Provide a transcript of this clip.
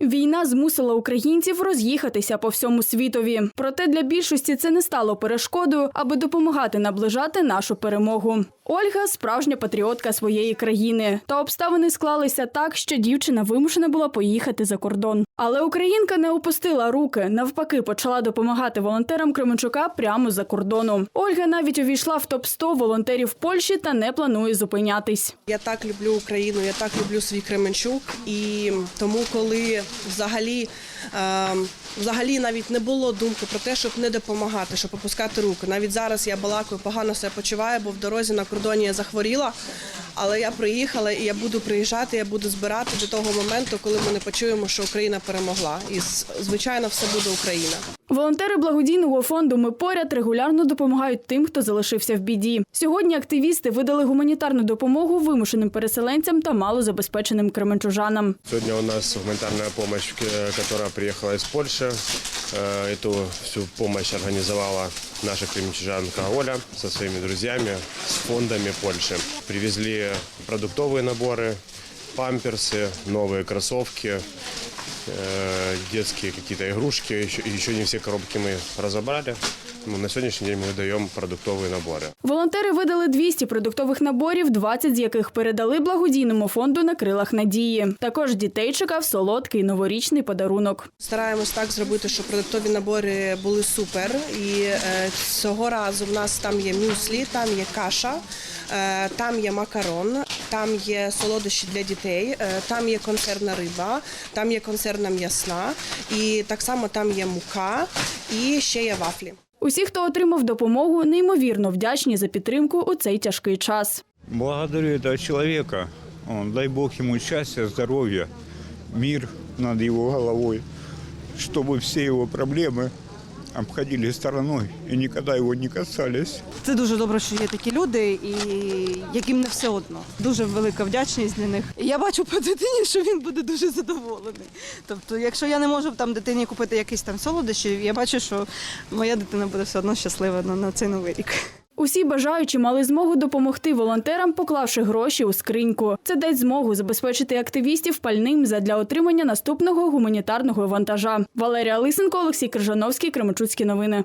Війна змусила українців роз'їхатися по всьому світові. Проте для більшості це не стало перешкодою, аби допомагати наближати нашу перемогу. Ольга справжня патріотка своєї країни. Та обставини склалися так, що дівчина вимушена була поїхати за кордон. Але українка не опустила руки. Навпаки, почала допомагати волонтерам Кременчука прямо за кордону. Ольга навіть увійшла в топ 100 волонтерів Польщі та не планує зупинятись. Я так люблю Україну, я так люблю свій Кременчук, і тому, коли взагалі, е, взагалі навіть не було думки про те, щоб не допомагати, щоб опускати руки. Навіть зараз я балакаю, погано себе почуваю, бо в дорозі на кордоні я захворіла. Але я приїхала і я буду приїжджати, я буду збирати до того моменту, коли ми не почуємо, що Україна перемогла. І звичайно, все буде Україна. Волонтери благодійного фонду Ми поряд регулярно допомагають тим, хто залишився в біді. Сьогодні активісти видали гуманітарну допомогу вимушеним переселенцям та малозабезпеченим кременчужанам. Сегодня у нас гуманитарная помощь, э, которая приехала из Польши. Э, Эту всю помощь организовала наша кременчужанка Оля со своими друзьями, с фондами Польши. Привезли продуктовые наборы, памперсы, новые кроссовки, э, детские какие-то игрушки. Еще, еще не все коробки мы разобрали. Но на сегодняшний день мы выдаем продуктовые наборы. Волонтери видали 200 продуктових наборів, 20 з яких передали благодійному фонду на крилах надії. Також дітей чекав солодкий новорічний подарунок. Стараємось так зробити, щоб продуктові набори були супер. І е, цього разу в нас там є мюслі, там є каша, е, там є макарон, там є солодощі для дітей, е, там є консервна риба, там є консервна м'ясна, і так само там є мука і ще є вафлі. Усі, хто отримав допомогу, неймовірно вдячні за підтримку у цей тяжкий час. Благодарю этого человека. Он, дай Бог ему счастья, здоровья, мир над его головой, чтобы все его проблемы обходили стороной і ніколи його не касались. Це дуже добре, що є такі люди, і яким не все одно. Дуже велика вдячність для них. Я бачу по дитині, що він буде дуже задоволений. Тобто, якщо я не можу там дитині купити якісь там солодощі, я бачу, що моя дитина буде все одно щаслива на цей новий рік. Усі бажаючі мали змогу допомогти волонтерам, поклавши гроші у скриньку. Це дасть змогу забезпечити активістів пальним задля отримання наступного гуманітарного вантажа. Валерія Лисенко, Олексій Крижановський, Кременчуцькі новини.